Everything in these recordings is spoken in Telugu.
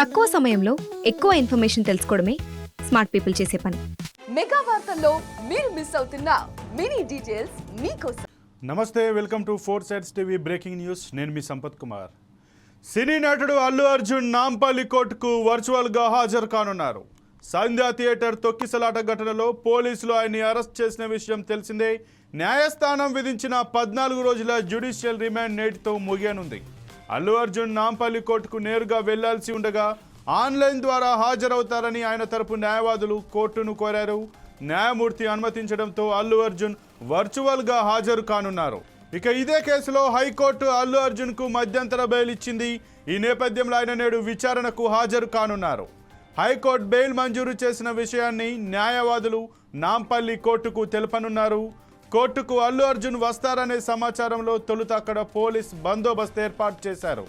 తక్కువ సమయంలో ఎక్కువ ఇన్ఫర్మేషన్ తెలుసుకోవడమే స్మార్ట్ పీపుల్ చేసే పని. మెగా వార్తల్లో మీరు మిస్ అవుతున్న మినీ డీటెయిల్స్ మీకోసం. నమస్తే welcome to four sides TV breaking news. నేను మీ సంపత్ కుమార్. సినీ నటుడు అల్లు అర్జున్ నాంపల్లి కోర్టుకు వర్చువల్గా హాజరు కానున్నారు. సంధ్యా థియేటర్ తొక్కిసలాట ఘటనలో పోలీసులు ఆయన్ని అరెస్ట్ చేసిన విషయం తెలిసిందే. న్యాయస్థానం విధించిన పద్నాలుగు రోజుల జ్యుడిషియల్ రిమాండ్ నేటితో ముగియనుంది. అల్లు అర్జున్ నాంపల్లి కోర్టుకు నేరుగా వెళ్ళాల్సి ఉండగా ఆన్లైన్ ద్వారా హాజరవుతారని ఆయన తరపు న్యాయవాదులు కోర్టును కోరారు. న్యాయమూర్తి అనుమతించడంతో అల్లు అర్జున్ వర్చువల్గా హాజరు కానున్నారు. ఇక ఇదే కేసులో హైకోర్టు అల్లు అర్జున్కు మధ్యంతర బెయిల్ ఇచ్చింది ఈ నేపథ్యంలో ఆయన నేడు విచారణకు హాజరు కానున్నారు. హైకోర్టు బెయిల్ మంజూరు చేసిన విషయాన్ని న్యాయవాదులు నాంపల్లి కోర్టుకు తెలుపనున్నారు. కోర్టుకు అల్లు అర్జున్ వస్తారనే సమాచారంలో తొలుత అక్కడ పోలీస్ బందోబస్తు ఏర్పాటు చేశారు.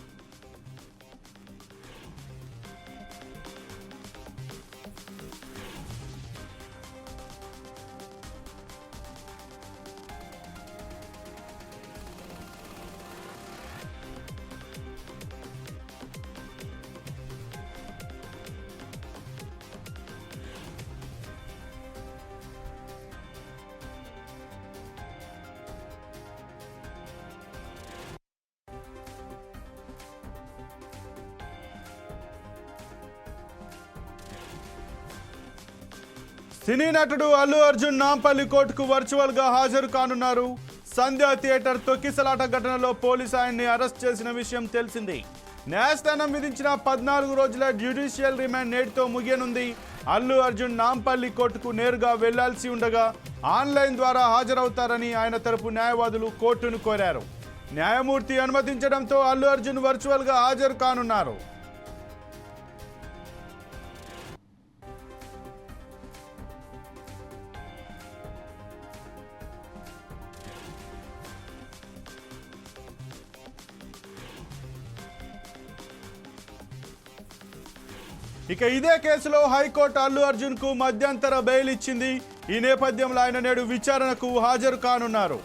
సినీ నటుడు అల్లు అర్జున్ నాంపల్లి కోర్టుకు వర్చువల్గా హాజరు కానున్నారు. సంధ్యా థియేటర్ తొక్కిసలాట ఘటనలో పోలీసు ఆయన్ని అరెస్ట్ చేసిన విషయం తెలిసింది. న్యాయస్థానం విధించిన పద్నాలుగు రోజుల జ్యుడిషియల్ రిమాండ్ నేటితో ముగియనుంది. అల్లు అర్జున్ నాంపల్లి కోర్టుకు నేరుగా వెళ్ళాల్సి ఉండగా ఆన్లైన్ ద్వారా హాజరవుతారని ఆయన తరపు న్యాయవాదులు కోర్టును కోరారు. న్యాయమూర్తి అనుమతించడంతో అల్లు అర్జున్ వర్చువల్గా హాజరు కానున్నారు. ఇక ఇదే కేసులో హైకోర్టు అల్లు అర్జున్కు మధ్యంతర బెయిల్ ఇచ్చింది. ఈ నేపథ్యంలో ఆయన నేడు విచారణకు హాజరు కానున్నారు.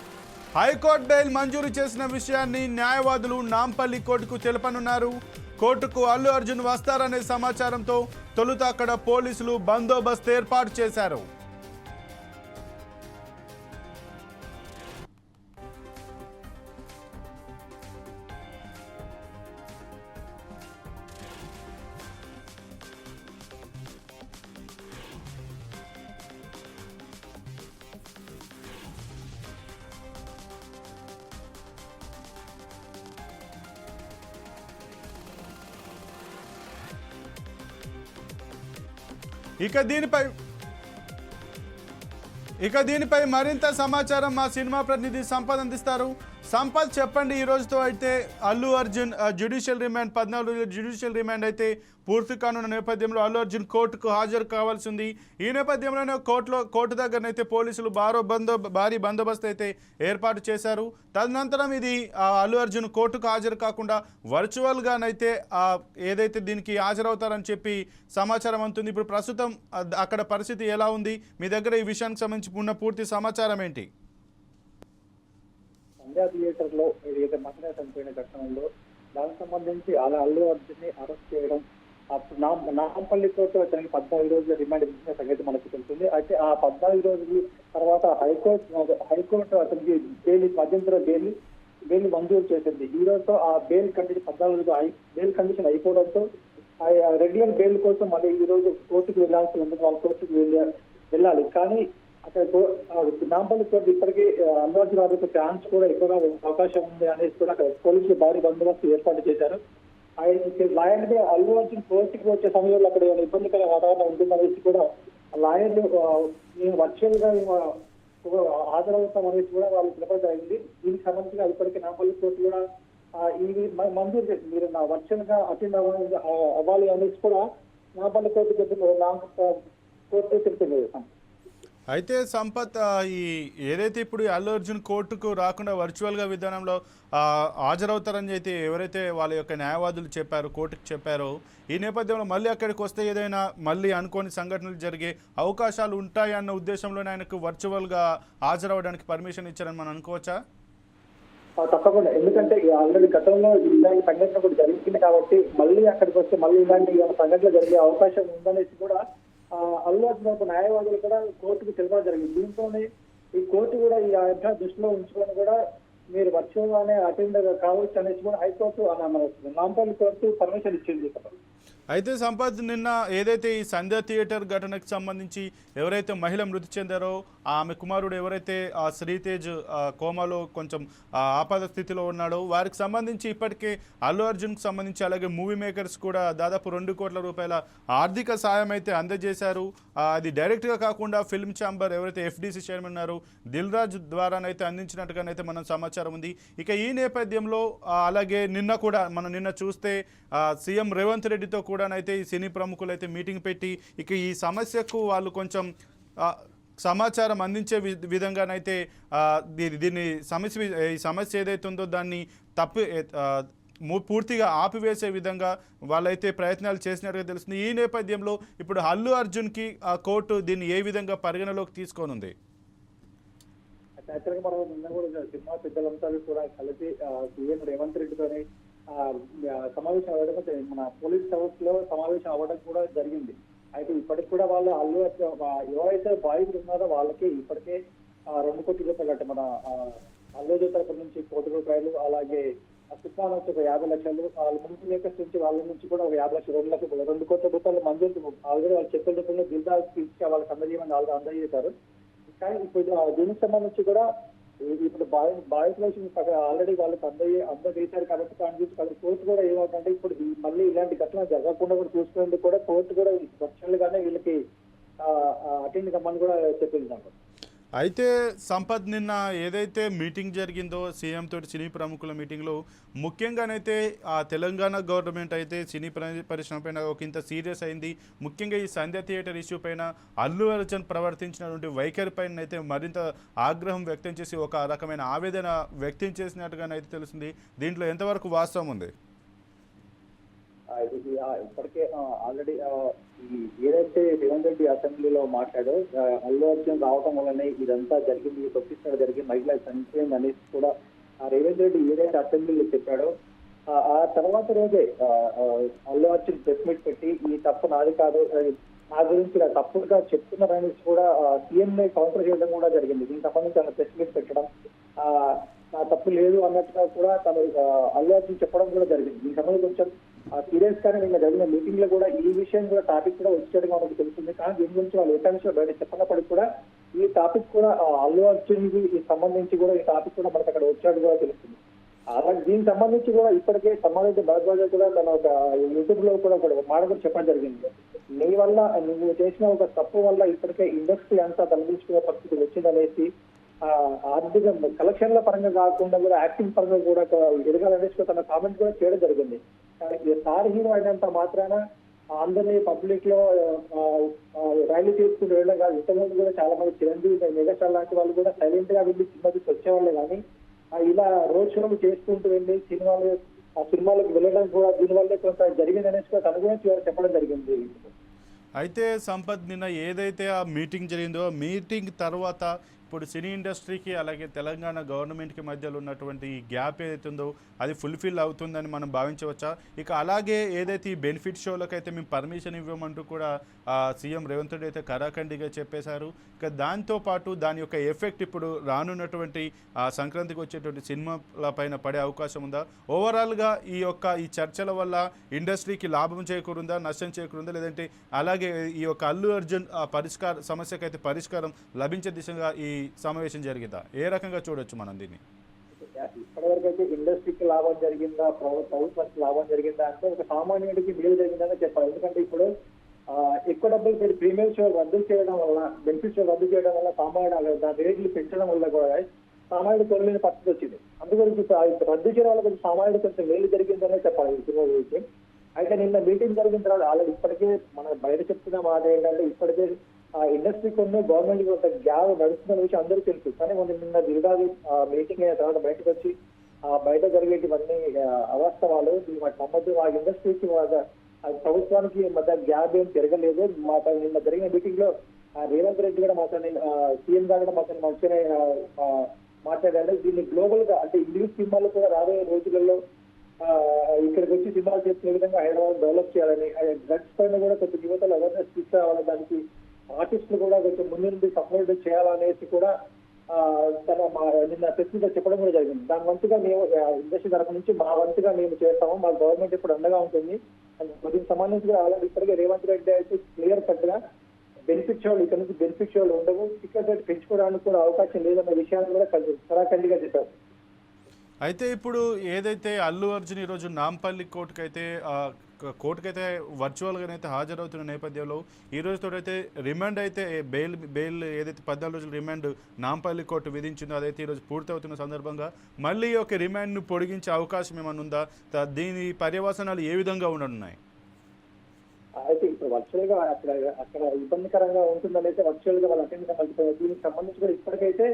హైకోర్టు బెయిల్ మంజూరు చేసిన విషయాన్ని న్యాయవాదులు నాంపల్లి కోర్టుకు తెలుపనున్నారు. కోర్టుకు అల్లు అర్జున్ వస్తారనే సమాచారంతో తొలుత అక్కడ పోలీసులు బందోబస్తు ఏర్పాటు చేశారు. ఇక దీనిపై ఇక దీనిపై మరింత సమాచారం మా సినిమా ప్రతినిధి సంపద అందిస్తారు. సంపత్ చెప్పండి ఈ రోజుతో అయితే అల్లు అర్జున్ జ్యుడిషియల్ రిమాండ్ పద్నాలుగు రోజుల జ్యుడిషియల్ రిమాండ్ అయితే పూర్తి కానున్న నేపథ్యంలో అల్లు అర్జున్ కోర్టుకు హాజరు కావాల్సి ఉంది. ఈ నేపథ్యంలోనే కోర్టులో కోర్టు దగ్గరనైతే పోలీసులు బారో బందో భారీ బందోబస్తు అయితే ఏర్పాటు చేశారు. తదనంతరం ఇది అల్లు అర్జున్ కోర్టుకు హాజరు కాకుండా వర్చువల్గానైతే ఏదైతే దీనికి హాజరవుతారని చెప్పి సమాచారం అందుతుంది. ఇప్పుడు ప్రస్తుతం అక్కడ పరిస్థితి ఎలా ఉంది? మీ దగ్గర ఈ విషయానికి సంబంధించి ఉన్న పూర్తి సమాచారం ఏంటి? సంధ్యా థియేటర్లో ఏదైతే మహిళ చనిపోయిన ఘటనలో దానికి సంబంధించి అలా అల్లు అర్జున్ని అరెస్ట్ చేయడం అప్పుడు నా నాంపల్లి కోర్టు అతనికి పద్నాలుగు రోజుల రిమాండ్ ఇచ్చిన సంగతి మనకు తెలుస్తుంది అయితే ఆ పద్నాలుగు రోజుల తర్వాత హైకోర్టు హైకోర్టు అతనికి బెయిల్ మధ్యంతర బెయిల్ బెయిల్ మంజూరు చేసింది. ఈ రోజుతో ఆ బెయిల్ కండిషన్ పద్నాలుగు రోజులు అయి- బెయిల్ కండిషన్ అయిపోవడంతో ఆ రెగ్యులర్ బెయిల్ కోసం మళ్ళీ ఈ రోజు కోర్టుకు వెళ్ళాల్సి ఉంది. వాళ్ళ కోర్టుకు వెళ్ళాలి. కానీ అక్కడ నాంపల్లి ఇప్పటికీ ఆ, వారికి ఛాన్స్ ఫ్యాన్స్ కూడా ఎక్కువగా అవకాశం ఉంది అనేసి కూడా అక్కడ పోలీసులు భారీ బందోబస్తు ఏర్పాటు చేశారు. ఆయన లాయర్గా అల్లు అర్జున్ కోర్టుకి వచ్చే సమయంలో అక్కడ ఏమైనా ఇబ్బందికర వాతావరణం ఉంటుందనేసి కూడా లాయర్లు మేము వర్చువల్గా హాజరవుతాం అనేసి కూడా వాళ్ళు పిలపడం జరిగింది. దీనికి సంబంధించి ఇప్పటికీ నాంపల్లి కోర్టు కూడా ఇది మంజూరు చేసింది. మీరు నా వర్చువల్గా అటెండ్ అవ్వాలి అవ్వాలి అనేసి కూడా నాంపల్లి కోర్టు చెప్పింది నా- కోర్టు చెప్పింది అయితే సంపత్ ఈ ఏదైతే ఇప్పుడు అల్లు అర్జున్ కోర్టుకు రాకుండా వర్చువల్గా విధానంలో హాజరవుతారని అయితే ఎవరైతే వాళ్ళ యొక్క న్యాయవాదులు చెప్పారో కోర్టుకు చెప్పారో ఈ నేపథ్యంలో మళ్ళీ అక్కడికి వస్తే ఏదైనా మళ్ళీ అనుకోని సంఘటనలు జరిగే అవకాశాలు ఉంటాయన్న ఉద్దేశంలోనే ఆయనకు వర్చువల్గా హాజరవడానికి పర్మిషన్ ఇచ్చారని మనం అనుకోవచ్చా? తప్పకుండా. ఎందుకంటే ఆల్రెడీ గతంలో ఇలాంటి సంఘటన కూడా జరిగింది కాబట్టి మళ్ళీ అక్కడికి వస్తే మళ్ళీ ఇలాంటి సంఘటనలు జరిగే అవకాశం ఉందనేసి కూడా అల్లు అర్జున్ ఒక న్యాయవాదులు కూడా కోర్టుకు తెలియడం జరిగింది. దీంతోనే ఈ కోర్టు కూడా ఈ అంశాన్ని దృష్టిలో ఉంచుకొని కూడా మీరు వర్చువల్గానే అటెండ్ కావచ్చు అనేసి కూడా హైకోర్టు ఆ, మన నాంపల్లి కోర్టు పర్మిషన్ ఇచ్చింది అయితే సంపత్ నిన్న ఏదైతే ఈ సంధ్య థియేటర్ ఘటనకు సంబంధించి ఎవరైతే మహిళ మృతి చెందారో ఆమె కుమారుడు ఎవరైతే ఆ శ్రీతేజ్ కోమాలో కొంచెం ఆపద స్థితిలో ఉన్నాడో వారికి సంబంధించి ఇప్పటికే అల్లు అర్జున్కి సంబంధించి అలాగే మూవీ మేకర్స్ కూడా దాదాపు రెండు కోట్ల రూపాయల ఆర్థిక సాయం అయితే అందజేశారు. అది డైరెక్ట్గా కాకుండా ఫిల్మ్ ఛాంబర్ ఎవరైతే ఎఫ్డీసీ చైర్మన్ ఉన్నారో దిల్ రాజు ద్వారానైతే అందించినట్టుగానైతే మనం సమాచారం ఉంది. ఇక ఈ నేపథ్యంలో అలాగే నిన్న కూడా మనం నిన్న చూస్తే సీఎం రేవంత్ రెడ్డితో కూడానైతే ఈ సినీ ప్రముఖులు అయితే మీటింగ్ పెట్టి ఇక ఈ సమస్యకు వాళ్ళు కొంచెం సమాచారం అందించే వి- విధంగానైతే దీని దీన్ని సమస్య ఈ సమస్య ఏదైతే ఉందో దాన్ని తప్పు పూర్తిగా ఆపివేసే విధంగా వాళ్ళైతే ప్రయత్నాలు చేసినట్టుగా తెలుస్తుంది. ఈ నేపథ్యంలో ఇప్పుడు అల్లు అర్జున్కి ఆ కోర్టు దీన్ని ఏ విధంగా పరిగణలోకి తీసుకోనుంది? యాక్చువల్గా మనం నిన్న కూడా సినిమా పెద్దలంతా కూడా కలిసి సీఎం రేవంత్ రెడ్డితోని సమావేశం అవ్వడం మన పోలీస్ హౌస్లో సమావేశం అవ్వడం కూడా జరిగింది. అయితే ఇప్పటికి కూడా వాళ్ళు అల్లు ఎవరైతే బాయ్స్ ఉన్నారో వాళ్ళకి ఇప్పటికే రెండు కోట్ల రూపాయలు అంటే మన ఆ, అల్లు తరపు నుంచి కోటి రూపాయలు అలాగే సుఖాన్ వచ్చి ఒక యాభై లక్షలు వాళ్ళ ముందు మేకర్స్ నుంచి వాళ్ళ నుంచి కూడా ఒక యాభై లక్షలు రెండు లక్షలు రెండు కోట్ల రూపాయలు మంజూరు ఆల్రెడీ వాళ్ళు చెప్పిన రూపంలో దిల్దా తీసుకు వాళ్ళకి అందజేయమని ఆల్రెడీ అందజేశారు. కానీ ఇప్పుడు దీనికి సంబంధించి కూడా ఇప్పుడు బాయ్ బాయ్స్ ఆల్రెడీ వాళ్ళకి అందజే అందజేశారు కాబట్టి దాని గురించి కాబట్టి కోర్టు కూడా ఏమవుతుందంటే ఇప్పుడు మళ్ళీ ఇలాంటి ఘటనలు జరగకుండా కూడా చూసుకునేందుకు కూడా కోర్టు కూడా వర్చువల్ గానే వీళ్ళకి అటెండ్ కమ్మని కూడా చెప్పింది నాకు. అయితే సంపత్ నిన్న ఏదైతే మీటింగ్ జరిగిందో సీఎం తోటి సినీ ప్రముఖుల మీటింగ్లో ముఖ్యంగానైతే ఆ తెలంగాణ గవర్నమెంట్ అయితే సినీ ప్ర- పరిశ్రమ పైన ఒక ఇంత సీరియస్ అయింది. ముఖ్యంగా ఈ సంధ్య థియేటర్ ఇష్యూ పైన అల్లు అర్జున్ ప్రవర్తించినటువంటి వైఖరి పైన అయితే మరింత ఆగ్రహం వ్యక్తం చేసి ఒక రకమైన ఆవేదన వ్యక్తం చేసినట్టుగానైతే తెలుస్తుంది. దీంట్లో ఎంతవరకు వాస్తవం ఉంది? ఇప్పటికే ఆల్రెడీ ఏదైతే రేవంత్ రెడ్డి అసెంబ్లీలో మాట్లాడో ఆ, అల్లు అర్జున్ రావటం వల్లనే ఇదంతా జరిగింది తొక్కిస్తాడు జరిగి మహిళ చనిపోయింది అనేసి కూడా ఆ రేవంత్ రెడ్డి ఏదైతే అసెంబ్లీలో చెప్పాడో ఆ, తర్వాత రోజే అల్లు అర్జున్ ప్రెస్ మీట్ పెట్టి ఈ తప్పు నాది కాదు నా గురించి ఇలా తప్పుడుగా చెప్తున్నారనేసి కూడా సీఎం కౌంటర్ చేయడం కూడా జరిగింది. దీనికి సంబంధించి ఆయన ప్రెస్ మీట్ పెట్టడం ఆ, నా తప్పు లేదు అన్నట్టుగా కూడా తను అల్లు అర్జున్ చెప్పడం కూడా జరిగింది. దీనికి సంబంధించి కొంచెం పీరియడ్స్ కానీ నిన్న జరిగిన మీటింగ్లో కూడా ఈ విషయం కూడా టాపిక్ కూడా వచ్చేది మనకు తెలుస్తుంది. కానీ దీని గురించి వాళ్ళు ఏ విషయం బయట చెప్పినప్పటికీ కూడా ఈ టాపిక్ కూడా అల్లు అర్జున్కి సంబంధించి కూడా ఈ టాపిక్ కూడా మనకు అక్కడ వచ్చాడు కూడా తెలుస్తుంది. అలాగే దీనికి సంబంధించి కూడా ఇప్పటికే సంబంధించి భరద్వాజ కూడా తన ఒక యూట్యూబ్లో కూడా ఒక మాట కూడా చెప్పడం జరిగింది. నీ వల్ల నువ్వు చేసిన ఒక తప్పు వల్ల ఇప్పటికే ఇండస్ట్రీ అంతా తలదించుకునే పరిస్థితి వచ్చిందనేసి ఆర్థిక కలెక్షన్ల పరంగా కాకుండా కూడా యాక్టింగ్ పరంగా కూడా ఎదగాలనేసి కూడా తన కామెంట్ కూడా చేయడం జరిగింది. స్టార్ హీరో అయినంత మాత్రాన అందరినీ పబ్లిక్లో ర్యాలీ చేసుకుంటూ వెళ్ళడం కాదు. ఇంతకుముందు కూడా చాలా మంది చిరంజీవి మెగాస్టార్ లాంటి వాళ్ళు కూడా సైలెంట్గా వెళ్ళి సినిమాకి వచ్చేవాళ్ళే కానీ ఇలా రోడ్ షోలు చేసుకుంటూ వెళ్ళి సినిమాలు ఆ సినిమాలకు వెళ్ళడం కూడా దీనివల్లే కొంత జరిగింది అనేసి కూడా తన గురించి చెప్పడం జరిగింది. అయితే సంపత్ నిన్న ఏదైతే ఆ మీటింగ్ జరిగిందో మీటింగ్ తర్వాత ఇప్పుడు సినీ ఇండస్ట్రీకి అలాగే తెలంగాణ గవర్నమెంట్కి మధ్యలో ఉన్నటువంటి ఈ గ్యాప్ ఏదైతే ఉందో అది ఫుల్ఫిల్ అవుతుందని మనం భావించవచ్చా? ఇక అలాగే ఏదైతే ఈ బెనిఫిట్ షోలకు అయితే మేము పర్మిషన్ ఇవ్వమంటూ కూడా సీఎం రేవంత్ రెడ్డి అయితే కరాఖండిగా చెప్పేశారు. ఇక దాంతోపాటు దాని యొక్క ఎఫెక్ట్ ఇప్పుడు రానున్నటువంటి సంక్రాంతికి వచ్చేటువంటి సినిమాల పైన పడే అవకాశం ఉందా? ఓవరాల్గా ఈ యొక్క ఈ చర్చల వల్ల ఇండస్ట్రీకి లాభం చేకూరుందా? నష్టం చేకూరుందా? లేదంటే అలాగే ఈ యొక్క అల్లు అర్జున్ పరిష్కార సమస్యకైతే పరిష్కారం లభించే దిశగా ఈ సమావేశం జరిగిందా? ఏ రకంగా చూడొచ్చు మనం దీన్ని? ఇప్పటివరకు అయితే ఇండస్ట్రీకి లాభం జరిగిందా? ప్రభుత్వం ప్రభుత్వానికి లాభం జరిగిందా? అంటే ఒక సామాన్యుడికి మేలు జరిగిందని చెప్పాలి. ఎందుకంటే ఇప్పుడు ఎక్కువ డబ్బులు పెట్టి ప్రీమియం షో రద్దు చేయడం వల్ల బెనిఫిట్ షో రద్దు చేయడం వల్ల సామాన్యుడు దాని రేట్లు పెంచడం వల్ల కూడా సామాన్యుడు కొనలేని పరిస్థితి వచ్చింది. అందుకని రద్దు చేయడం వల్ల కొంచెం సామాన్యుడు కొంచెం మేలు జరిగిందనే చెప్పాలి సినిమా గురించి. అయితే నిన్న మీటింగ్ జరిగిన తర్వాత ఆల్రెడీ ఇప్పటికే మనం బయట చెప్తున్న మాట ఏంటంటే ఇప్పటికే ఆ ఇండస్ట్రీ ఉన్న గవర్నమెంట్ కొంత గ్యాప్ నడుస్తున్న విషయం అందరూ తెలుసు. కానీ మొన్న నిన్న దిల్దాది మీటింగ్ అయిన తర్వాత బయటకు వచ్చి ఆ బయట జరిగేటివన్నీ అవాస్తవాలు వాటి నమ్మద్దు ఆ ఇండస్ట్రీకి ప్రభుత్వానికి మధ్య గ్యాప్ ఏం పెరగలేదు మా నిన్న జరిగిన మీటింగ్లో రేవంత్ రెడ్డి కూడా మాత్రం సీఎం గారు కూడా మాత్రం మంచిగానే మాట్లాడారు. దీన్ని గ్లోబల్గా అంటే ఇంగ్లీష్ సినిమాలు కూడా రాబోయే రోజులలో ఇక్కడికి వచ్చి సినిమాలు చేసే విధంగా హైదరాబాద్ డెవలప్ చేయాలని డ్రగ్స్ పైన కూడా కొంచెం యువతలు అవేర్నెస్ తీసుకురావాలి. దానికి ఆర్టిస్టులు కూడా కొంచెం ముందు నుండి సపోర్ట్ చేయాలనేసి కూడా తన మా నిన్న ప్రతిగా చెప్పడం కూడా జరిగింది. దాని వంతుగా మేము ఇండస్ట్రీ తరఫు నుంచి మా వంతుగా మేము చేస్తాము. మా గవర్నమెంట్ ఇప్పుడు అండగా ఉంటుంది. దీనికి సంబంధించి కూడా ఆల్రెడీ ఇప్పటికే రేవంత్ రెడ్డి అయితే క్లియర్ కట్గా వాళ్ళు ఇక్కడ నుంచి బెనిఫిట్స్ వాళ్ళు ఉండవు. టికెట్ రేట్ పెంచుకోవడానికి కూడా అవకాశం లేదన్న విషయాన్ని కూడా సరాఖండిగా చెప్పారు. అయితే ఇప్పుడు ఏదైతే అల్లు అర్జున్ ఈరోజు నాంపల్లి కోర్టుకు అయితే కోర్టుకైతే వర్చువల్గానైతే హాజరవుతున్న నేపథ్యంలో ఈ తోడైతే రిమాండ్ అయితే బెయిల్ బెయిల్ ఏదైతే పద్నాలుగు రోజులు రిమాండ్ నాంపల్లి కోర్టు విధించిందో అదైతే ఈరోజు పూర్తవుతున్న సందర్భంగా మళ్ళీ ఈ యొక్క రిమాండ్ను పొడిగించే అవకాశం ఏమైనా ఉందా? దీని పర్యవసనాలు ఏ విధంగా ఉండనున్నాయి? అయితే ఇప్పుడు వర్చువల్గా అక్కడ అక్కడ ఇబ్బందికరంగా ఉంటుందనేసి వర్చువల్గా వాళ్ళు అటెండ్ దీనికి సంబంధించి కూడా ఇప్పటికైతే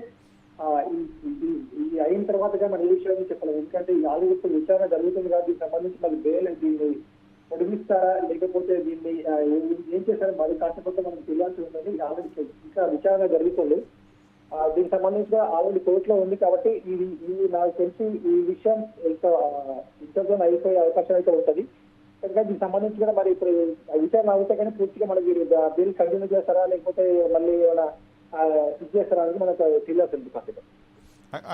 ఈ- అయిన తర్వాతగా మనం ఏ విషయాన్ని చెప్పలేదు ఎందుకంటే ఈ ఆల్రెడీ ఇప్పుడు విచారణ జరుగుతుంది కాబట్టి దీనికి సంబంధించి మరి బెయిల్ దీన్ని. పొడిగిస్తారా లేకపోతే దీన్ని ఏం- ఏం చేస్తారో మరి కాకపోతే మనం తెలియాల్సి ఉందని ఆల్రెడీ ఇంకా విచారణ జరుగుతుంది. దీనికి సంబంధించిన ఆల్రెడీ కోర్టులో ఉంది కాబట్టి ఇది ఇది నాకు తెలిసి ఈ విషయం ఇంతతో అయిపోయే అవకాశం అయితే ఉంటుంది. కనుక దీనికి సంబంధించి కూడా మరి ఇప్పుడు విచారణ అవుతే కానీ పూర్తిగా మనకి వీరు బిల్ కంటిన్యూ చేస్తారా లేకపోతే మళ్ళీ ఏమైనా ఆ, ఇది చేస్తారా అనేది మనకు తెలియాల్సి ఉంది కాస్త అ-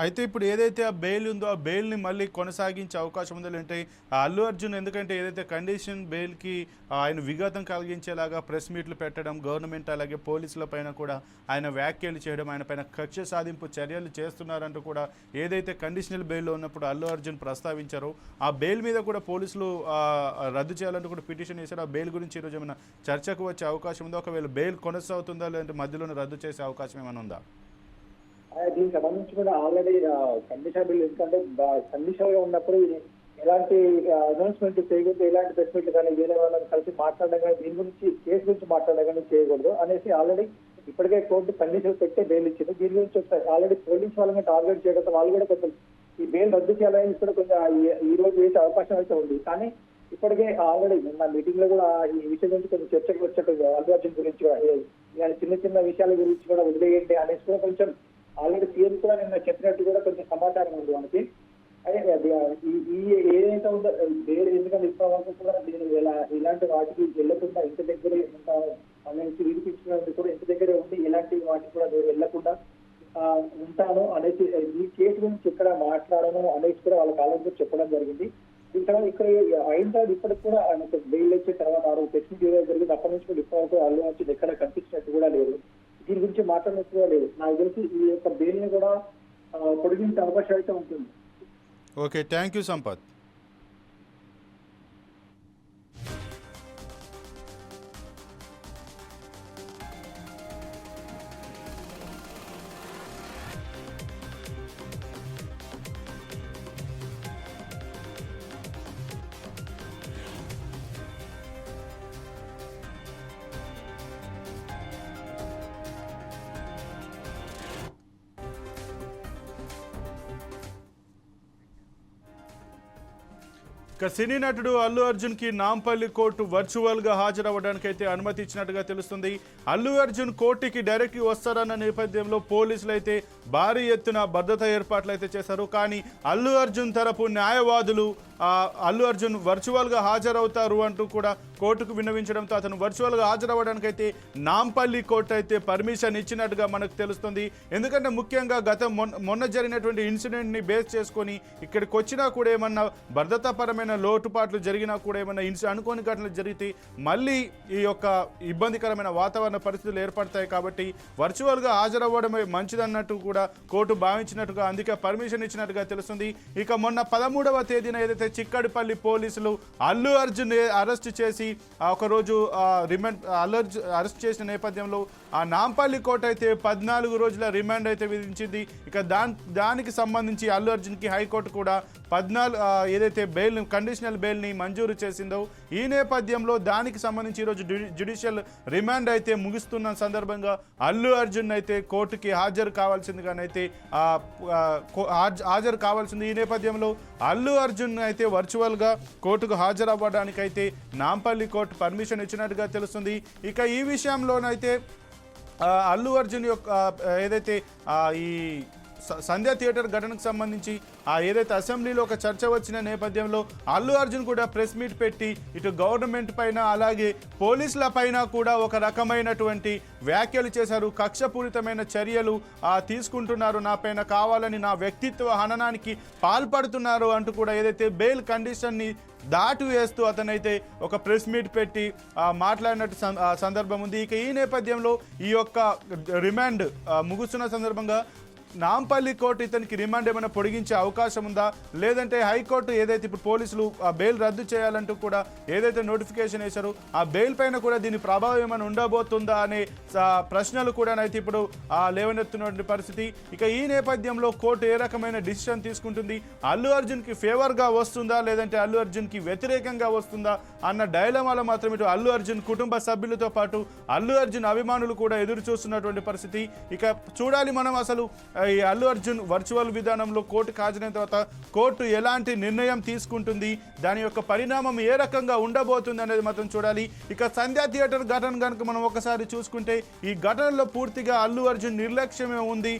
అయితే ఇప్పుడు ఏదైతే ఆ బెయిల్ ఉందో ఆ బెయిల్ని మళ్ళీ కొనసాగించే అవకాశం ఉందో లేదంటే ఆ అల్లు అర్జున్ ఎందుకంటే ఏదైతే కండిషన్ బెయిల్కి ఆయన విఘాతం కలిగించేలాగా ప్రెస్ మీట్లు పెట్టడం గవర్నమెంట్ అలాగే పోలీసుల పైన కూడా ఆయన వ్యాఖ్యలు చేయడం ఆయన పైన కక్ష సాధింపు చర్యలు చేస్తున్నారంటూ కూడా ఏదైతే కండిషనల్ బెయిల్లో ఉన్నప్పుడు అల్లు అర్జున్ ప్రస్తావించారో ఆ బెయిల్ మీద కూడా పోలీసులు రద్దు చేయాలంటూ కూడా పిటిషన్ వేశారు. ఆ బెయిల్ గురించి ఈరోజు ఏమైనా చర్చకు వచ్చే అవకాశం ఉందో? ఒకవేళ బెయిల్ కొనసాగుతుందా లేదంటే మధ్యలోనే రద్దు చేసే అవకాశం ఏమైనా ఉందా? దీనికి సంబంధించి కూడా ఆల్రెడీ కండిషన్ బిల్ ఎందుకంటే కండిషన్గా ఉన్నప్పుడు ఎలాంటి అనౌన్స్మెంట్ చేయకూడదు ఎలాంటి ప్రెస్ మీట్లు కానీ వేరే వాళ్ళని కలిసి మాట్లాడడం కానీ దీని గురించి కేసు గురించి మాట్లాడడం కానీ చేయకూడదు అనేసి ఆల్రెడీ ఇప్పటికే కోర్టు కండిషన్ పెట్టే బెయిల్ ఇచ్చింది. దీని గురించి ఒకసారి ఆల్రెడీ పోలీస్ వాళ్ళని టార్గెట్ చేయడం వాళ్ళు కూడా కొంచెం ఈ బెయిల్ రద్దు చేయాలని ఇప్పుడు కొంచెం ఈ- రోజు వేసే అవకాశం అయితే ఉంది. కానీ ఇప్పటికే ఆల్రెడీ నిన్న మీటింగ్లో కూడా ఈ విషయం గురించి కొంచెం చర్చకు వచ్చేట్టు అల్లు అర్జున్ గురించి చిన్న చిన్న విషయాల గురించి కూడా వదిలేయండి అనేసి కూడా కొంచెం ఆల్రెడీ సీఎం కూడా నిన్న చెప్పినట్టు కూడా కొంచెం సమాచారం ఉంది మనకి అదే అది ఈ- ఈ ఏదైతే ఉందో వేరే ఎందుకంటే ఇప్పటి వరకు కూడా నేను ఇలా ఇలాంటి వాటికి వెళ్ళకుండా ఇంటి దగ్గరే ఉంటాను అనేసి వినిపించినందుకు కూడా ఇంటి దగ్గరే ఉండి ఇలాంటి వాటికి కూడా నేను వెళ్ళకుండా ఉంటాను అనేసి ఈ కేసు గురించి ఇక్కడ మాట్లాడను అనేసి కూడా వాళ్ళ కాలేజ్ చెప్పడం జరిగింది. దీని తర్వాత ఇక్కడ అయిన తర్వాత ఇప్పటికి కూడా బెయిల్ వచ్చిన తర్వాత ఆ రోజు జరిగింది. అప్పటి నుంచి కూడా ఇప్పటి వరకు అల్లు వచ్చి ఎక్కడ కనిపించినట్టు కూడా లేదు. దీని గురించి మాట్లాడినట్టుగా లేదు. నాకు తెలిసి ఈ యొక్క బెయిల్ని కూడా పొడిగించే అవకాశం అయితే ఉంటుంది. Okay thank you Sampath. Cine నటుడు అల్లు అర్జున్కి నాంపల్లి కోర్టు వర్చువల్గా హాజరవ్వడానికి అయితే అనుమతి ఇచ్చినట్టుగా తెలుస్తుంది. అల్లు అర్జున్ కోర్టుకి డైరెక్ట్ వస్తారన్న నేపథ్యంలో పోలీసులు అయితే భారీ ఎత్తున భద్రత ఏర్పాట్లు అయితే చేశారు. కానీ అల్లు అర్జున్ తరపు న్యాయవాదులు అల్లు అర్జున్ వర్చువల్గా హాజరవుతారు అంటూ కూడా కోర్టుకు విన్నవించడంతో అతను వర్చువల్గా హాజరవ్వడానికైతే నాంపల్లి కోర్టు అయితే పర్మిషన్ ఇచ్చినట్టుగా మనకు తెలుస్తుంది. ఎందుకంటే ముఖ్యంగా గత మొన్న మొన్న జరిగినటువంటి ఇన్సిడెంట్ని బేస్ చేసుకొని ఇక్కడికి వచ్చినా కూడా ఏమన్నా భద్రతాపరమైన లోటుపాట్లు జరిగినా కూడా ఏమన్నా ఇన్సి అనుకోని ఘటనలు జరిగితే మళ్ళీ ఈ యొక్క ఇబ్బందికరమైన వాతావరణ పరిస్థితులు ఏర్పడతాయి కాబట్టి వర్చువల్గా హాజరవ్వడమే మంచిదన్నట్టు కూడా కోర్టు భావించినట్టుగా అందుకే పర్మిషన్ ఇచ్చినట్టుగా తెలుస్తుంది. ఇక మొన్న పదమూడవ తేదీన ఏదైతే చిక్కడిపల్లి పోలీసులు అల్లు అర్జున్ అరెస్ట్ చేసి ఒకరోజు రిమాండ్ అల్లు అర్జున్ అరెస్ట్ చేసిన నేపథ్యంలో ఆ నాంపల్లి కోర్టు అయితే పద్నాలుగు రోజుల రిమాండ్ అయితే విధించింది. ఇక దాని దానికి సంబంధించి అల్లు అర్జున్కి హైకోర్టు కూడా పద్నాలుగు ఏదైతే బెయిల్ కండిషనల్ బెయిల్ని మంజూరు చేసిందో ఈ నేపథ్యంలో దానికి సంబంధించి ఈరోజు జ్యుడి- జ్యుడిషియల్ రిమాండ్ అయితే ముగుస్తున్న సందర్భంగా అల్లు అర్జున్ అయితే కోర్టుకి హాజరు కావాల్సిందిగానైతే కో- హాజరు కావాల్సింది. ఈ నేపథ్యంలో అల్లు అర్జున్ అయితే వర్చువల్గా కోర్టుకు హాజరు అవ్వడానికైతే నాంపల్లి కోర్టు పర్మిషన్ ఇచ్చినట్టుగా తెలుస్తుంది. ఇక ఈ విషయంలోనైతే అల్లు అర్జున్ యొక్క ఏదైతే ఈ సంధ్యా సంధ్య థియేటర్ ఘటనకు సంబంధించి ఆ ఏదైతే అసెంబ్లీలో ఒక చర్చ వచ్చిన నేపథ్యంలో అల్లు అర్జున్ కూడా ప్రెస్ మీట్ పెట్టి ఇటు గవర్నమెంట్ పైన అలాగే పోలీసుల పైన కూడా ఒక రకమైనటువంటి వ్యాఖ్యలు చేశారు. కక్షపూరితమైన చర్యలు తీసుకుంటున్నారు. నా పైన కావాలని నా వ్యక్తిత్వ హననానికి పాల్పడుతున్నారు అంటూ కూడా ఏదైతే బెయిల్ కండిషన్ని దాటు వేస్తూ అతనైతే ఒక ప్రెస్ మీట్ పెట్టి మాట్లాడినట్టు సందర్భం ఉంది. ఇక ఈ నేపథ్యంలో ఈ యొక్క రిమాండ్ ముగుస్తున్న సందర్భంగా నాంపల్లి కోర్టు ఇతనికి రిమాండ్ ఏమైనా పొడిగించే అవకాశం ఉందా? లేదంటే హైకోర్టు ఏదైతే ఇప్పుడు పోలీసులు ఆ బెయిల్ రద్దు చేయాలంటూ కూడా ఏదైతే నోటిఫికేషన్ వేశారో ఆ బెయిల్ పైన కూడా దీని ప్రభావం ఏమైనా ఉండబోతుందా అనే ప్రశ్నలు కూడా అయితే ఇప్పుడు ఆ, లేవనెత్తున్నటువంటి పరిస్థితి. ఇక ఈ నేపథ్యంలో కోర్టు ఏ రకమైన డిసిషన్ తీసుకుంటుంది? అల్లు అర్జున్కి ఫేవర్గా వస్తుందా? లేదంటే అల్లు అర్జున్కి వ్యతిరేకంగా వస్తుందా? అన్న డైలమాలో మాత్రం ఇటు అల్లు అర్జున్ కుటుంబ సభ్యులతో పాటు అల్లు అర్జున్ అభిమానులు కూడా ఎదురు చూస్తున్నటువంటి పరిస్థితి. ఇక చూడాలి మనం అసలు ఈ అల్లు అర్జున్ వర్చువల్ విధానంలో కోర్టు హాజరైన తర్వాత కోర్టు ఎలాంటి నిర్ణయం తీసుకుంటుంది? దాని యొక్క పరిణామం ఏ రకంగా ఉండబోతుంది అనేది మాత్రం చూడాలి. ఇక సంధ్యా థియేటర్ ఘటన కనుక మనం ఒకసారి చూసుకుంటే ఈ ఘటనలో పూర్తిగా అల్లు అర్జున్ నిర్లక్ష్యమే ఉంది.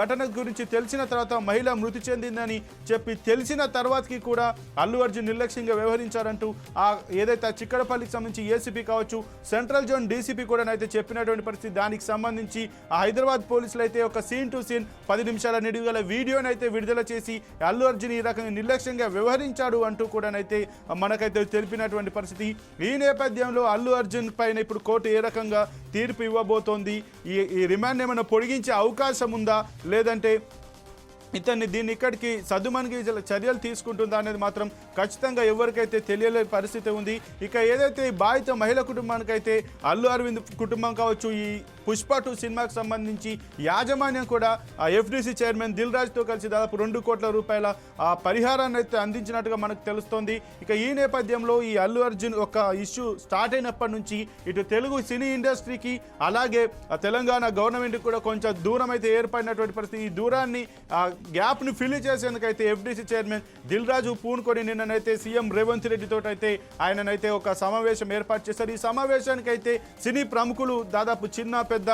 ఘటన గురించి తెలిసిన తర్వాత మహిళ మృతి చెందిందని చెప్పి తెలిసిన తర్వాతకి కూడా అల్లు అర్జున్ నిర్లక్ష్యంగా వ్యవహరించారంటూ ఆ ఏదైతే చిక్కడపల్లికి సంబంధించి ఏసీపీ కావచ్చు సెంట్రల్ జోన్ డీసీపీ కూడా అయితే చెప్పినటువంటి పరిస్థితి. దానికి సంబంధించి హైదరాబాద్ పోలీసులు అయితే ఒక సీన్ టు సీన్ పది నిమిషాల నిడివిగల వీడియోని అయితే విడుదల చేసి అల్లు అర్జున్ ఈ రకంగా నిర్లక్ష్యంగా వ్యవహరించాడు అంటూ కూడానైతే మనకైతే తెలిపినటువంటి పరిస్థితి. ఈ నేపథ్యంలో అల్లు అర్జున్ పైన ఇప్పుడు కోర్టు ఏ రకంగా తీర్పు ఇవ్వబోతోంది? ఈ ఈ రిమాండ్ ఏమైనా పొడిగించే అవకాశం ఉందా? లేదంటే ఇతన్ని దీన్ని ఇక్కడికి సద్దుమణికి చర్యలు తీసుకుంటుందా అనేది మాత్రం ఖచ్చితంగా ఎవరికైతే తెలియలేని పరిస్థితి ఉంది. ఇక ఏదైతే బాధిత మహిళ కుటుంబానికైతే అల్లు అరవింద్ కుటుంబం కావచ్చు ఈ పుష్ప టూ సినిమాకు సంబంధించి యాజమాన్యం కూడా ఆ ఎఫ్డీసీ చైర్మన్ దిల్ రాజ్తో కలిసి దాదాపు రెండు కోట్ల రూపాయల పరిహారాన్ని అయితే అందించినట్టుగా మనకు తెలుస్తోంది. ఇక ఈ నేపథ్యంలో ఈ అల్లు అర్జున్ ఒక ఇష్యూ స్టార్ట్ అయినప్పటి నుంచి ఇటు తెలుగు సినీ ఇండస్ట్రీకి అలాగే తెలంగాణ గవర్నమెంట్కి కూడా కొంచెం దూరం అయితే ఏర్పడినటువంటి పరిస్థితి. ఈ దూరాన్ని ఆ గ్యాప్ని ఫిల్ చేసేందుకైతే ఎఫ్డీసీ చైర్మన్ దిల్ రాజు పూనుకొని నిన్ననైతే సీఎం రేవంత్ రెడ్డితో అయితే ఆయననైతే ఒక సమావేశం ఏర్పాటు చేశారు. ఈ సమావేశానికి అయితే సినీ ప్రముఖులు దాదాపు చిన్న పెద్ద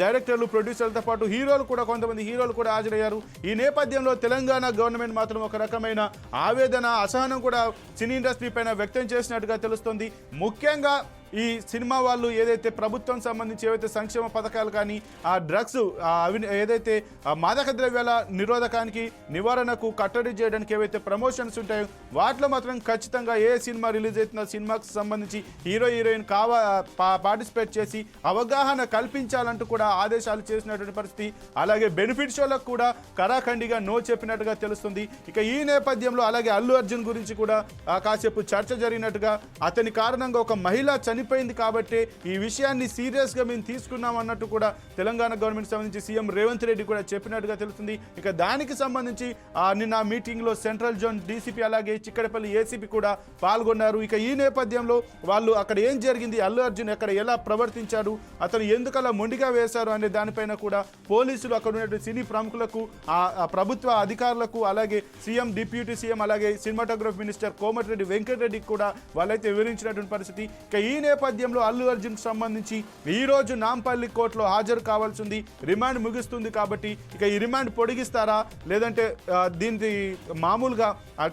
డైరెక్టర్లు ప్రొడ్యూసర్లతో పాటు హీరోలు కూడా కొంతమంది హీరోలు కూడా హాజరయ్యారు. ఈ నేపథ్యంలో తెలంగాణ గవర్నమెంట్ మాత్రం ఒక రకమైన ఆవేదన అసహనం కూడా సినీ ఇండస్ట్రీ పైన వ్యక్తం చేసినట్టుగా తెలుస్తుంది. ముఖ్యంగా ఈ సినిమా వాళ్ళు ఏదైతే ప్రభుత్వం సంబంధించి ఏవైతే సంక్షేమ పథకాలు కానీ ఆ డ్రగ్స్ అవి ఏదైతే మాదక ద్రవ్యాల నిరోధకానికి నివారణకు కట్టడి చేయడానికి ఏవైతే ప్రమోషన్స్ ఉంటాయో వాటిలో మాత్రం ఖచ్చితంగా ఏ సినిమా రిలీజ్ అవుతుందో సినిమాకు సంబంధించి హీరో హీరోయిన్ కావా పా- పార్టిసిపేట్ చేసి అవగాహన కల్పించాలంటూ కూడా ఆదేశాలు చేసినటువంటి పరిస్థితి. అలాగే బెనిఫిట్ షోలకు కూడా కరాఖండిగా నో చెప్పినట్టుగా తెలుస్తుంది. ఇక ఈ నేపథ్యంలో అలాగే అల్లు అర్జున్ గురించి కూడా కాసేపు చర్చ జరిగినట్టుగా అతని కారణంగా ఒక మహిళ చనిపోయింది కాబట్టి ఈ విషయాన్ని సీరియస్గా మేము తీసుకున్నాం అన్నట్టు కూడా తెలంగాణ గవర్నమెంట్ సంబంధించి సీఎం రేవంత్ రెడ్డి కూడా చెప్పినట్టుగా తెలుస్తుంది. ఇక దానికి సంబంధించి ఆ, నిన్న మీటింగ్లో సెంట్రల్ జోన్ డీసీపీ అలాగే చిక్కడపల్లి ఏసీపీ కూడా పాల్గొన్నారు. ఇక ఈ నేపథ్యంలో వాళ్ళు అక్కడ ఏం జరిగింది అల్లు అర్జున్ అక్కడ ఎలా ప్రవర్తించాడు అతను ఎందుకు అలా మొండిగా వేశారు అనే దానిపైన కూడా పోలీసులు అక్కడ ఉన్నటువంటి సినీ ప్రముఖులకు ఆ ఆ ప్రభుత్వ అధికారులకు అలాగే సీఎం డిప్యూటీ సీఎం అలాగే సినిమాటోగ్రఫీ మినిస్టర్ కోమటిరెడ్డి వెంకటరెడ్డికి కూడా వాళ్ళైతే వివరించినటువంటి పరిస్థితి. ఇక ఈ నేపథ్యంలో అల్లు అర్జున్కి సంబంధించి ఈ రోజు నాంపల్లి కోర్టులో హాజరు కావాల్సి ఉంది రిమాండ్ ముగుస్తుంది కాబట్టి ఇక ఈ రిమాండ్ పొడిగిస్తారా? లేదంటే దీనికి మామూలుగా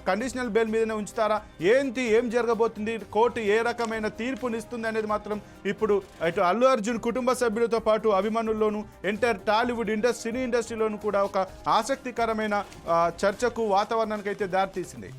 కండిషనల్ బెయిల్ మీదనే ఉంచుతారా? ఏంటి ఏం జరగబోతుంది? కోర్టు ఏ రకమైన తీర్పునిస్తుంది అనేది మాత్రం ఇప్పుడు ఇటు అల్లు అర్జున్ కుటుంబ సభ్యులతో పాటు అభిమానుల్లోనూ ఎంటైర్ టాలీవుడ్ ఇండస్ట్రీ సినీ ఇండస్ట్రీలోనూ కూడా ఒక ఆసక్తికరమైన చర్చకు వాతావరణానికి అయితే దారితీసింది.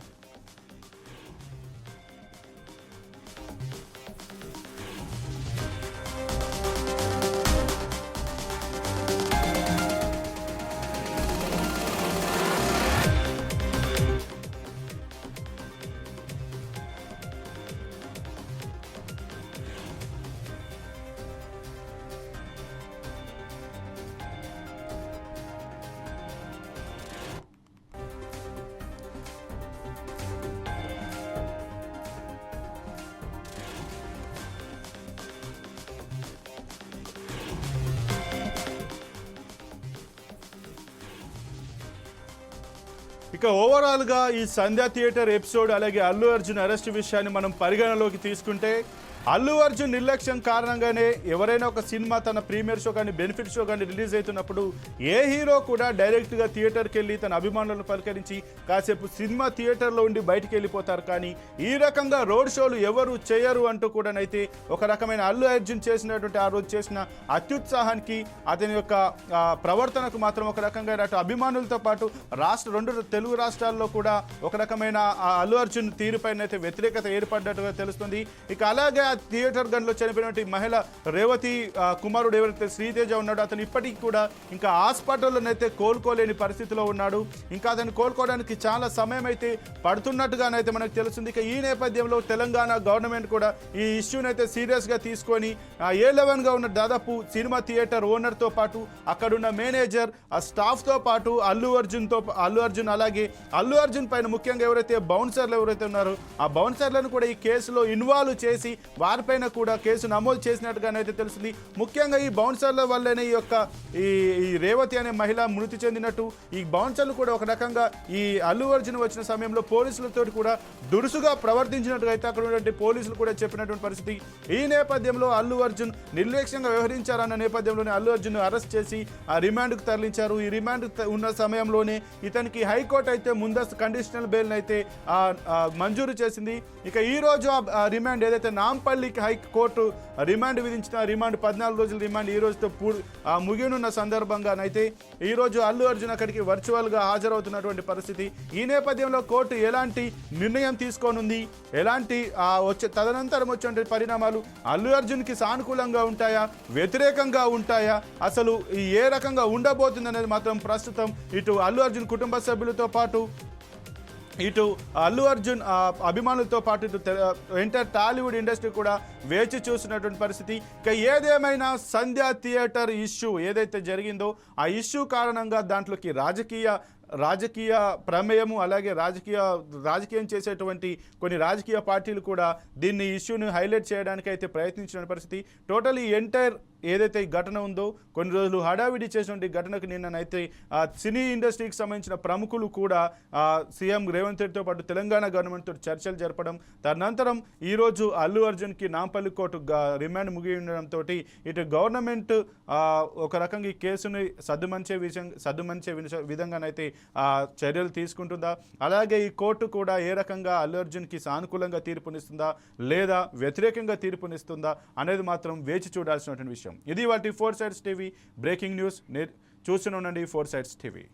ఇక ఓవరాల్గా ఈ సంధ్యా థియేటర్ ఎపిసోడ్ అలాగే అల్లు అర్జున్ అరెస్ట్ విషయాన్ని మనం పరిగణలోకి తీసుకుంటే అల్లు అర్జున్ నిర్లక్ష్యం కారణంగానే ఎవరైనా ఒక సినిమా తన ప్రీమియర్ షో కానీ బెనిఫిట్ షో కానీ రిలీజ్ అవుతున్నప్పుడు ఏ హీరో కూడా డైరెక్ట్గా థియేటర్కి వెళ్ళి తన అభిమానులను పలకరించి కాసేపు సినిమా థియేటర్లో ఉండి బయటికి వెళ్ళిపోతారు. కానీ ఈ రకంగా రోడ్ షోలు ఎవరు చేయరు అంటూ కూడానైతే ఒక రకమైన అల్లు అర్జున్ చేసినటువంటి ఆ రోజు చేసిన అత్యుత్సాహానికి అతని యొక్క ప్రవర్తనకు మాత్రం ఒక రకంగా అటు అభిమానులతో పాటు రాష్ట్ర రెండు తెలుగు రాష్ట్రాల్లో కూడా ఒక రకమైన ఆ అల్లు అర్జున్ తీరుపైన అయితే వ్యతిరేకత ఏర్పడ్డట్టుగా తెలుస్తుంది. ఇక అలాగే థియేటర్ గన్లో చనిపోయినటువంటి మహిళ రేవతి కుమారుడు ఎవరైతే శ్రీతేజ ఉన్నాడో అతను ఇప్పటికి కూడా ఇంకా హాస్పిటల్లోనైతే కోలుకోలేని పరిస్థితిలో ఉన్నాడు. ఇంకా అతను కోలుకోవడానికి చాలా సమయం అయితే పడుతున్నట్టుగానైతే మనకు తెలుస్తుంది. ఇక ఈ నేపథ్యంలో తెలంగాణ గవర్నమెంట్ కూడా ఈ ఇష్యూని అయితే సీరియస్గా తీసుకొని ఏ లెవెన్గా ఉన్న దాదాపు సినిమా థియేటర్ ఓనర్తో పాటు అక్కడున్న మేనేజర్ ఆ స్టాఫ్తో పాటు అల్లు అర్జున్తో అల్లు అర్జున్ అలాగే అల్లు అర్జున్ పైన ముఖ్యంగా ఎవరైతే బౌన్సర్లు ఎవరైతే ఉన్నారో ఆ బౌన్సర్లను కూడా ఈ కేసులో ఇన్వాల్వ్ చేసి వారిపైన కూడా కేసు నమోదు చేసినట్టుగానైతే తెలుస్తుంది. ముఖ్యంగా ఈ బౌన్సర్ల వల్లనే ఈ యొక్క ఈ ఈ రేవతి అనే మహిళ మృతి చెందినట్టు ఈ బౌన్సర్లు కూడా ఒక రకంగా ఈ అల్లు అర్జున్ వచ్చిన సమయంలో పోలీసులతో కూడా దురుసుగా ప్రవర్తించినట్టుగా అయితే అక్కడ ఉన్నటువంటి పోలీసులు కూడా చెప్పినటువంటి పరిస్థితి. ఈ నేపథ్యంలో అల్లు అర్జున్ నిర్లక్ష్యంగా వ్యవహరించారన్న నేపథ్యంలోనే అల్లు అర్జున్ అరెస్ట్ చేసి ఆ రిమాండ్కు తరలించారు. ఈ రిమాండ్ ఉన్న సమయంలోనే ఇతనికి హైకోర్టు అయితే ముందస్తు కండిషనల్ బెయిల్ అయితే మంజూరు చేసింది. ఇక ఈ రోజు ఆ- రిమాండ్ ఏదైతే నాంపల్లికి హైకోర్టు రిమాండ్ విధించిన రిమాండ్ పద్నాలుగు రోజుల రిమాండ్ ఈ రోజుతో ముగినున్న ముగియనున్న సందర్భంగానైతే ఈ రోజు అల్లు అర్జున్ అక్కడికి వర్చువల్గా హాజరవుతున్నటువంటి పరిస్థితి. ఈ నేపథ్యంలో కోర్టు ఎలాంటి నిర్ణయం తీసుకోనుంది? ఎలాంటి వచ్చే తదనంతరం వచ్చే పరిణామాలు అల్లు అర్జున్కి సానుకూలంగా ఉంటాయా? వ్యతిరేకంగా ఉంటాయా? అసలు ఏ రకంగా ఉండబోతుంది అనేది మాత్రం ప్రస్తుతం ఇటు అల్లు అర్జున్ కుటుంబ సభ్యులతో పాటు ఇటు అల్లు అర్జున్ అభిమానులతో పాటు ఇటు ఎంటర్ టాలీవుడ్ ఇండస్ట్రీ కూడా వేచి చూసినటువంటి పరిస్థితి. ఇక ఏదేమైనా సంధ్యా థియేటర్ ఇష్యూ ఏదైతే జరిగిందో ఆ ఇష్యూ కారణంగా దాంట్లోకి రాజకీయ రాజకీయ ప్రమేయము అలాగే రాజకీయ రాజకీయం చేసేటువంటి కొన్ని రాజకీయ పార్టీలు కూడా దీన్ని ఇష్యూని హైలైట్ చేయడానికి అయితే ప్రయత్నించిన పరిస్థితి. టోటల్ ఈ ఎంటైర్ ఏదైతే ఈ ఘటన ఉందో కొన్ని రోజులు హడావిడి చేసినటువంటి ఘటనకు నిన్ననైతే ఆ సినీ ఇండస్ట్రీకి సంబంధించిన ప్రముఖులు కూడా ఆ, సీఎం రేవంత్ రెడ్డితో పాటు తెలంగాణ గవర్నమెంట్తో చర్చలు జరపడం తదనంతరం ఈరోజు అల్లు అర్జున్కి నాంపల్లి కోర్టు రిమాండ్ ముగి ఉండడంతో ఇటు గవర్నమెంట్ ఒక రకంగా ఈ కేసుని సద్దుమంచే విషయం సద్దుమంచే విధంగానైతే ఆ, చర్యలు తీసుకుంటుందా? అలాగే ఈ కోర్టు కూడా ఏ రకంగా అల్లు అర్జున్కి సానుకూలంగా తీర్పునిస్తుందా? లేదా వ్యతిరేకంగా తీర్పునిస్తుందా? అనేది మాత్రం వేచి చూడాల్సినటువంటి విషయం. ఇది వాటి four sides TV. Breaking news. చూస్తూనే ఉండండి ఫోర్ సైడ్స్ టీవీ.